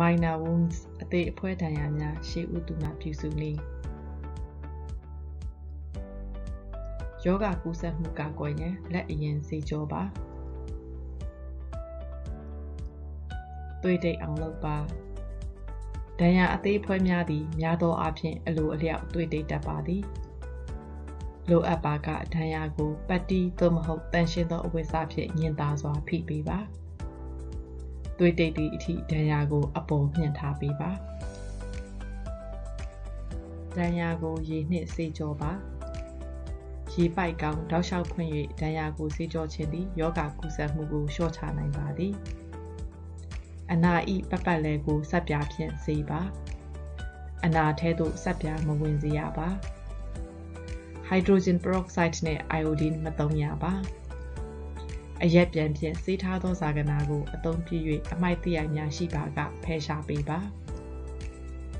minor wounds အသေးအဖွဲဒဏ်ရာများရှေးဥတုမှပြုစုနည်းယောဂကူးစက်မှုကာကွယ်ရန်လက်အရင်စေကြောပါသွေးတိတ်အောင်လုပ်ပါဒဏ်ရာအသေးဖွဲများသည်များသောအားဖြင့်အလိုအလျောက်သွေးတိတ်တတ်ပါသည်လိုအပ်ပါကဒဏ်ရာကိုပတ်တီးသို့မဟုတ်တန်ရှင်းသောအဝတ်စားဖြင့်ညင်သာစွာဖိပေးပါ သွေးတိတ်သည့်အထိဒဏ်ရာကို အပေါ်မြင့်ထားပေးပါဒဏ်ရာကိုရေနှင့်စေကြောပါရေပိုက်ကောင်းတောက်လျှောက်ဖွင့်၍ဒဏ်ရာကိုစေကြောခြင်းသည်ယောဂကူးစက်မှုကိုလျှော့ချနိုင်ပါသည်အနာဤပပတ်လဲကိုဆက်ပြဖြင့်စေပါအနာထဲသို့ဆက်ပြမဝင်စေရပါဟိုက်ဒရိုဂျင်ပရော့ဆိုက်နဲ့အိုင်အိုဒင်းမသုံးရပါ အရက်ပြန်ဖြင့်စေးထားသောဇာကနာကိုအသုံးပြု၍အမိုက်တရိုက်များရှိပါကဖယ်ရှားပေးပါ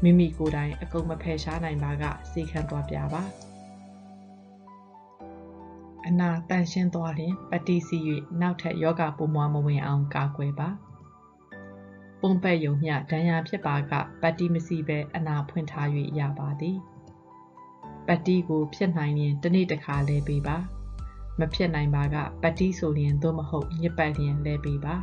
မိမိကိုယ်တိုင်အကုန်မဖယ်ရှားနိုင်ပါကစေခံသွားပြပါအနာတန်ရှင်းသွားရင်ပတိစီ၍နောက်ထပ်ယောဂပုံမွားမဝင်အောင်ကာကွယ်ပါပုံပတ်ယုံမျှဒဏ်ရာဖြစ်ပါကပတိမစီပဲအနာဖွင့်ထား၍ရပါသည်ပတိကိုဖြစ်နိုင်ရင်တစ်နေ့တစ်ခါလဲပေးပါ မဖြစ်နိုင်ပါကပတိဆိုရင်သို့မဟုတ်ညစ်ပတ်လျင်လဲပေးပါ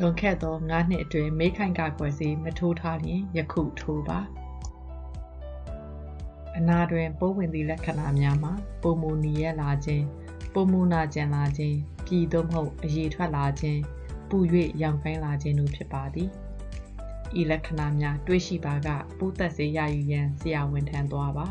လွန်ခဲ့သော9နှစ်အတွင်းမေးခိုင်ကကွယ်စီမထိုးထားရင်ယခုထိုးပါအနာတွင်ပိုးဝင်သည့်လက္ခဏာများမှာပုံမူနီရလာခြင်းပုံမူနာကျင်လာခြင်းပြည်သို့မဟုတ်အရေထွက်လာခြင်းပူ၍ရောင်ကိုင်းလာခြင်းတို့ဖြစ်ပါသည်ဤလက္ခဏာများတွေ့ရှိပါကပိုးသက်စေရယူရန်ဆရာဝန်ထံသွားပါ